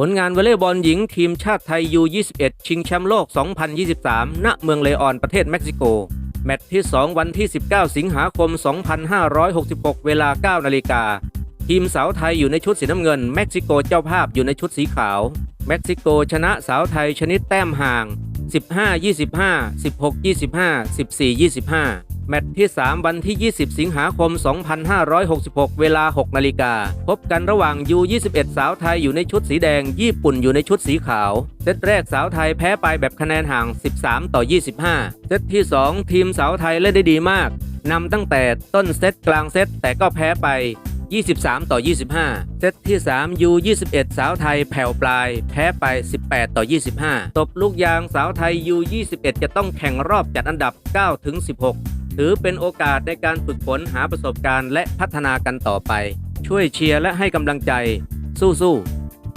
ผลงานวอลเลย์บอลหญิงทีมชาติไทยยู21 ชิงแชมป์โลก 2023 ณ เมืองเลออนประเทศเม็กซิโก แมตช์ที่ 2 วันที่ 19 สิงหาคม 2566 เวลา 9 นาฬิกา ทีมสาวไทยอยู่ในชุดสีน้ำเงิน เม็กซิโกเจ้าภาพอยู่ในชุดสีขาว เม็กซิโกชนะสาวไทยชนิดแต้มห่าง 15-25 16-25 14-25 แมตช์ที่ 3 วันที่ 20 สิงหาคม 2566 เวลา 6 นาฬิกา พบกันระหว่าง U21 สาวไทยอยู่ในชุดสีแดง ญี่ปุ่นอยู่ในชุดสีขาว เซตแรกสาวไทยแพ้ไปแบบคะแนนห่าง 13 ต่อ 25 เซตที่ 2 ทีมสาวไทยเล่นได้ดีมาก นำตั้งแต่ต้นเซตกลางเซตแต่ก็แพ้ไป 23 ต่อ 25 เซตที่ 3 U21 สาวไทยแผ่วปลาย แพ้ไป 18 ต่อ 25 ตบลูกยางสาวไทย U21 จะต้องแข่งรอบจัดอันดับ 9 ถึง 16 ถือเป็นโอกาสในการฝึกฝนหาประสบการณ์และพัฒนากันต่อไป ช่วยเชียร์และให้กำลังใจ สู้ๆ